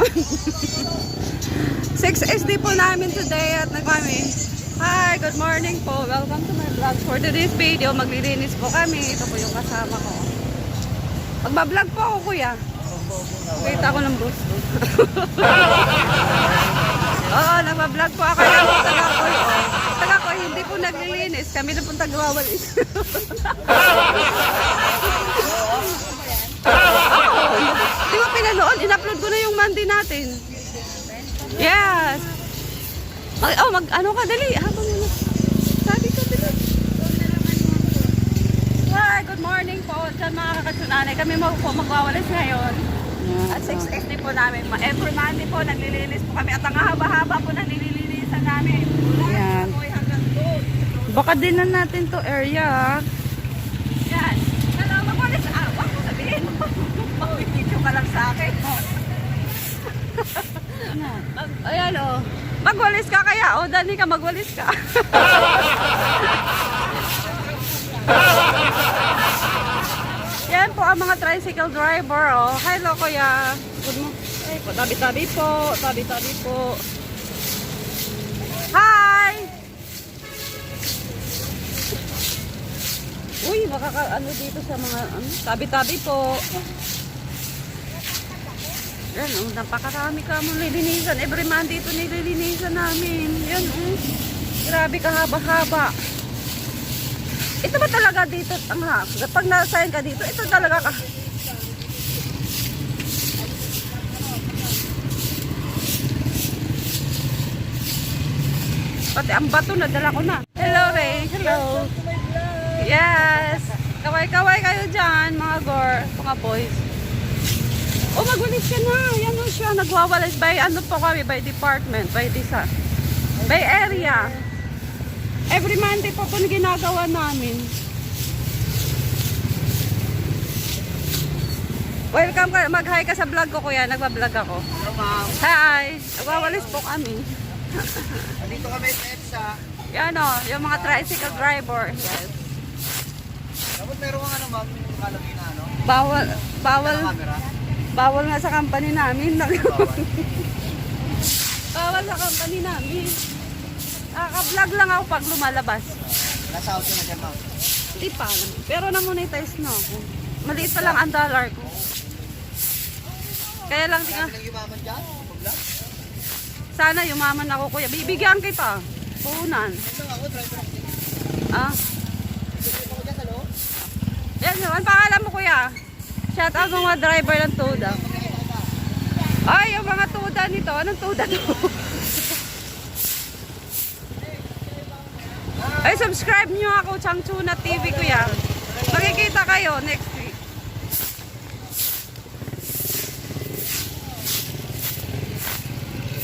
namin. 6SD po namin today at nagmami. Hi, good morning po. Welcome to my vlog. For today's video, maglilinis po kami. Ito po yung kasama ko. Magbablog po ako, kuya. Kita ko ng bus ko. Oo, nagbablog po ako. Po, taga ko. Taga ko, hindi po naglilinis. Kami na po tagawawalis. Oo. Di ba pinanood? In-upload ko na yung Monday natin. Yes. Ay, oh, mag, ano ka, dali. Habang ano. Sabi ka, dali. Hi, good morning po. Diyan mga kakatsunanay. Kami mag po magwawalis ngayon. At 6 po namin. Every Monday po, naglilinis po kami. At ang haba-haba po na nililinisan namin. Yan. Baka din na natin to area. ah. Yan. Hello, magwalis. Ah, wag mo sabihin. Mag-video ka lang sa akin. Mag, ayan o. Magwalis ka kaya. O, dali ka, magwalis ka. Yan po ang mga tricycle driver. Oh. Hello, kuya. Good mo. Ay, po, tabi-tabi po. Tabi-tabi po. Hi! Uy, makaka ano dito sa mga ano, tabi-tabi po. Yan, oh, napakarami ka mo nilinisan. Every Monday ito nililinisan namin. Yan, oh. Grabe kahaba-haba. Ito ba talaga dito, ang ha, pag nasayan ka dito, ito talaga ka. Pati ang bato na dala ko na. Hello, Ray. Hello. Yes. Kaway-kaway kayo dyan, mga gor, mga boys. Oh, magwalis ka na. Yan o siya. Nagwawalis by ano po kami, by department, by disa. By area. Every Monday po ito ginagawa namin. Welcome ka. Mag-hi ka sa vlog ko, kuya. Nagbablog ako. Hello ma'am. Hi. Nagwawalis po kami. Nandito kami sa EDSA. Yan o, yung mga tricycle driver. Yes. Dapat meron ano ma'am, yung kalagay na ano? Bawal, bawal, camera. Bawal nga sa company namin. Bawal. bawal sa company namin. Nakaka-vlog lang ako pag lumalabas. Nasa auto na dyan ma'am. Hindi pa. Pero na-monetize na ako. Maliit pa lang ang dollar ko. Kaya lang, tingnan, nang yumaman dyan. Sana yumaman ako kuya. Bibigyan kita. Ako. Ah. Yan, ang pangalan mo kuya. Shout out mga driver ng Tuda. Ay, yung mga Tuda nito. Anong Tuda to? Ay, subscribe nyo ako, Changchuna TV kuya. Makikita kayo next week.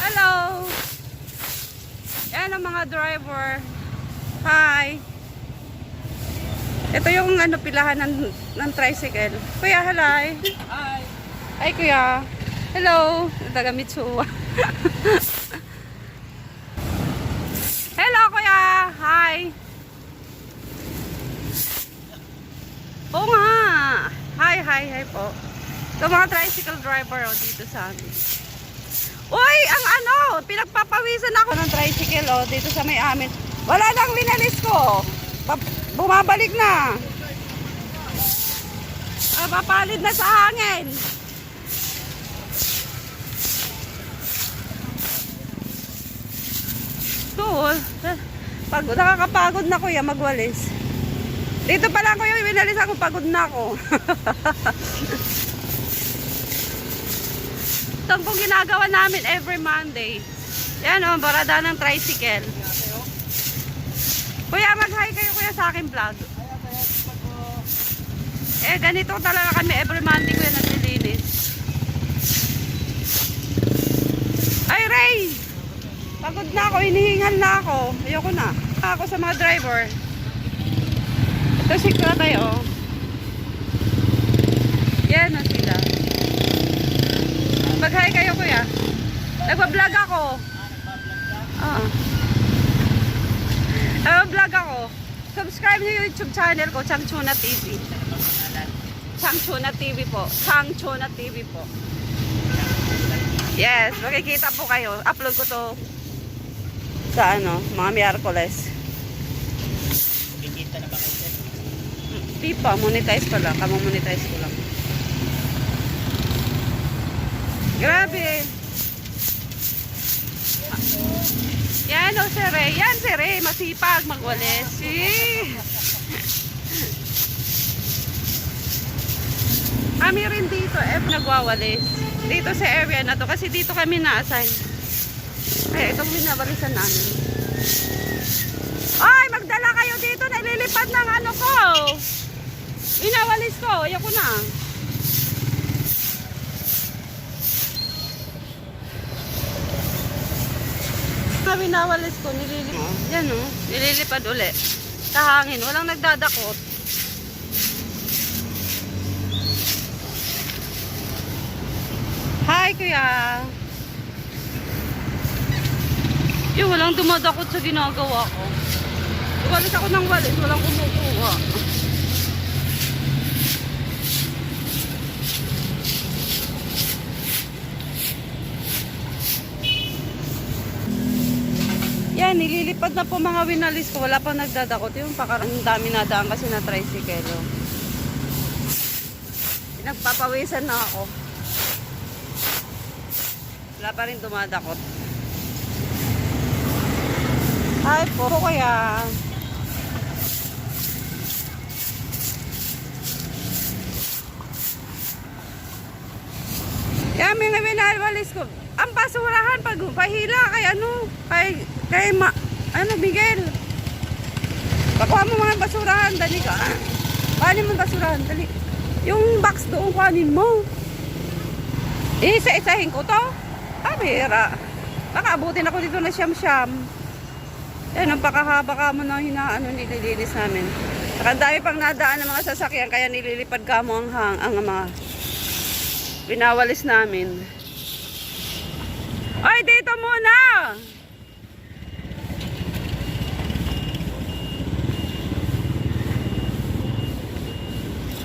Hello! Yan ang mga driver. Hi! Ito yung ano pilahan ng, ng tricycle. Kuya, halay. Hi! Ay, kuya. Hello. Taga Mitsuwa. Hello, kuya. Hi. Oo nga. Hi, hi, hi po. Ito mga tricycle driver oh, dito sa amin. Uy, ang ano, pinagpapawisan ako ng tricycle oh, dito sa may amin. Wala nang winalis ko. Pa- bumabalik na. Ah, papalid na sa hangin. Ito, oh. pag nakakapagod na kuya magwalis. Dito pa lang kuya, winalis ako, pagod na ako. Ito ang pong ginagawa namin every Monday. Yan o, barada ng tricycle. Kuya, mag-hi kayo kuya sa akin vlog. Eh, ganito talaga kami every Monday kuya naglilinis. Ay, Ray! Pagod na ako, hinihingal na ako. Ayoko na. Ako sa mga driver. Ito si Kratay, oh. Yan na sila. Mag-hi kayo, kuya. Nagpa-vlog ako. Oo. Nagpa-vlog ako. Subscribe niyo yung YouTube channel ko, Changchuna TV. Changchuna TV po. Changchuna TV po. Yes, makikita po kayo. Upload ko to sa ano, mga Miyerkules. Kikita na ba kayo? Di pa, monetize pa lang. Kamo-monetize ko lang. Grabe. Yan o, Sir Ray. Yan, Sir Ray. Masipag, magwalis. Kami rin dito, F nagwawalis. Dito sa area na to. Kasi dito kami na-assign. Ay, itong binabalisan namin. Ay, magdala kayo dito. Nililipad ng ano ko. Inawalis ko. Ayoko na. Na binawalis ko, nililipad. Yan o, nililipad uli. Sa hangin, walang nagdadakot. Hi, kuya. Yung walang dumadakot sa ginagawa ko. Walis ako ng walis, walang kumukuha. Yan, nililipad na po mga winalis ko. Wala pang nagdadakot. Yung pakarang dami na daan kasi na tricycle. Nagpapawisan na ako. Wala pa rin dumadakot. Ay, puro kaya. Kaya may nga winalwalis ko. Ang basurahan pag pahila kay ano, kay, kay ma, ano, Miguel. Pakuha mo mga basurahan, dali ka. Kuhanin mo basurahan, dali. Yung box doon, kuhanin mo. Isa-isahin ko to. Ah, bihira. Baka abutin ako dito na siyam-siyam. Yan, ang pakahaba ka mo na hinaano nililinis namin. Saka dami pang nadaan ng mga sasakyan, kaya nililipad ka mo ang, hang, ang mga pinawalis namin. Ay, dito muna!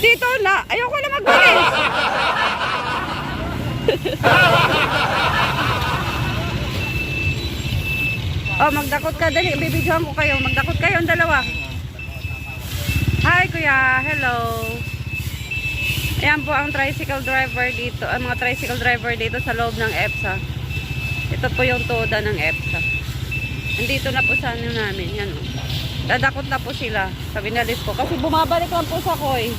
Dito na! Ayoko na magwalis! oh, magdakot ka dali. Bibidyohan ko kayo. Magdakot kayo ang dalawa. Hi, kuya. Hello. Ayan po ang tricycle driver dito, ang mga tricycle driver dito sa loob ng EPSA. Ito po yung toda ng EPSA. Nandito na po sa ano namin, yan o. Dadakot na po sila sa binalis ko. Kasi bumabalik lang po sa koy.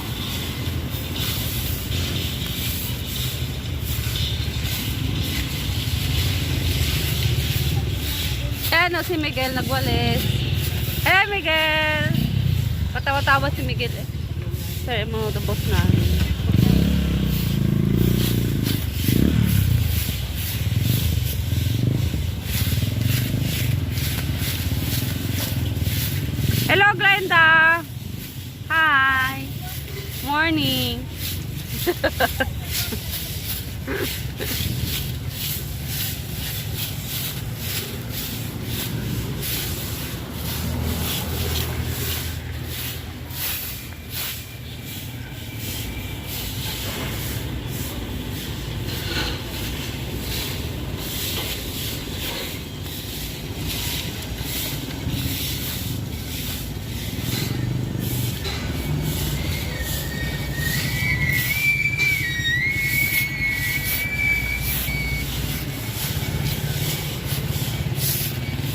Ayan o si Miguel nagwalis. Eh Miguel! Patawa-tawa si Miguel eh. Sir, the boss na. Hello, Glenda. Hi. Morning.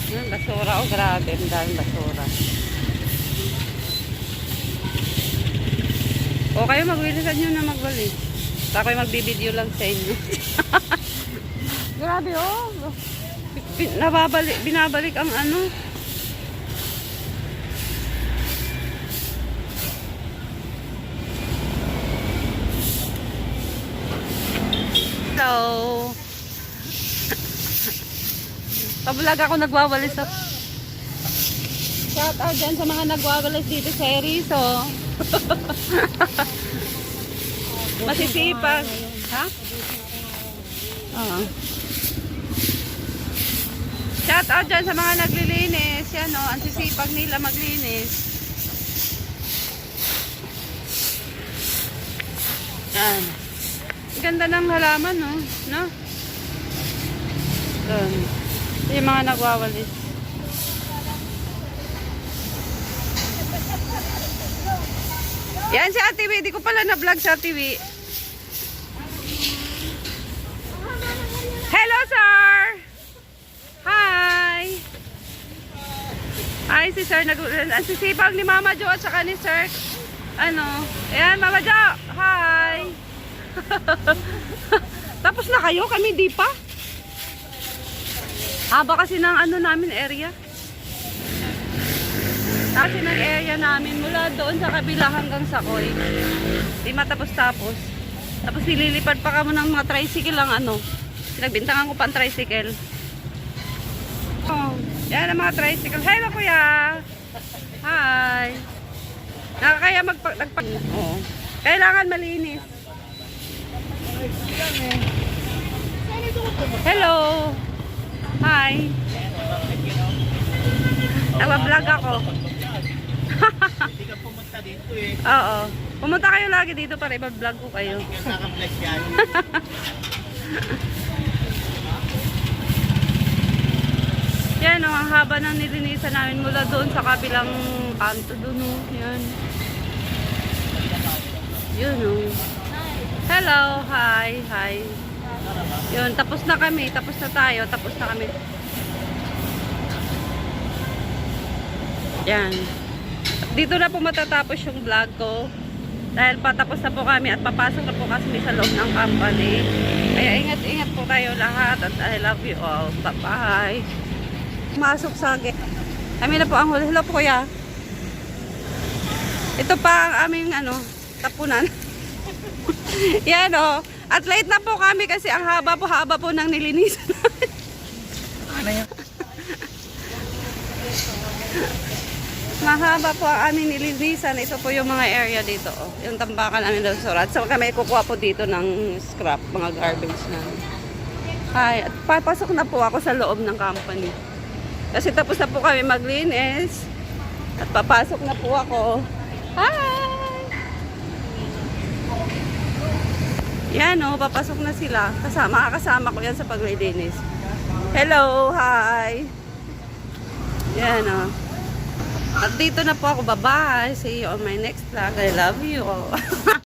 Yung basura, oh grabe, ang daming basura. O kayo magwilisan nyo na magwalis. Ako'y magbibideo lang sa inyo. grabe oh. Bin- Nababalik, binabalik ang ano. Hello. Pabulag ako nagwawalis sa... Shout out dyan sa mga nagwawalis dito sa Erizo. Masisipag. Ha? Oo. Shout out dyan sa mga naglilinis. Yan o, ang sisipag nila maglinis. Yan. Ganda ng halaman no? No? Doon. Yung mga nagwawalis. Yan si Ate Wi. Di ko pala na-vlog si Ate Wi. Hello, sir! Hi! Hi, si sir. Nag sisipag ni Mama Jo at saka ni sir. Ano? Ayan, Mama Jo. Hi! Tapos na kayo? Kami di pa? Haba kasi ng ano namin area. Kasi ng area namin mula doon sa kabila hanggang sa Koy. Di matapos-tapos. Tapos nililipad pa kamo ng mga tricycle lang ano. Pinagbintangan ko pa ang tricycle. Oh, yan ang mga tricycle. Hello kuya! Hi! Nakakaya magpag... Nagpag... Oo. Kailangan malinis. Hello! Hi! Nagpa-vlog ako. Hindi ka pumunta dito eh. Oo. Pumunta kayo lagi dito para iba-vlog ko kayo. Naka-flash yan. Yan o, ang haba ng nilinisan namin mula doon sa kabilang kanto doon o. Yan. Yun o. Hello, hi, hi. Yun, tapos na kami, tapos na tayo, tapos na kami. Yan. Dito na po matatapos yung vlog ko. Dahil patapos na po kami at papasok na po kasi sa loob ng company. Kaya ingat-ingat po tayo lahat at I love you all. Bye-bye. Masok sa gate. Kami na po ang huli. Hello po kuya. Ito pa ang aming ano, tapunan. Yan o. At late na po kami kasi ang haba po haba po ng nilinisan namin. Ano yan? Mahaba po ang aming nilinisan. Ito po yung mga area dito. Oh. Yung tambakan namin doon sa At so kami kukuha po dito ng scrap, mga garbage namin. Hi, at papasok na po ako sa loob ng company. Kasi tapos na po kami maglinis. At papasok na po ako. Hi! Yan o, papasok na sila. Kasama, makakasama ko yan sa paglilinis. Hello, hi! Yan o. At dito na po ako. Bye-bye. See you on my next vlog. I love you.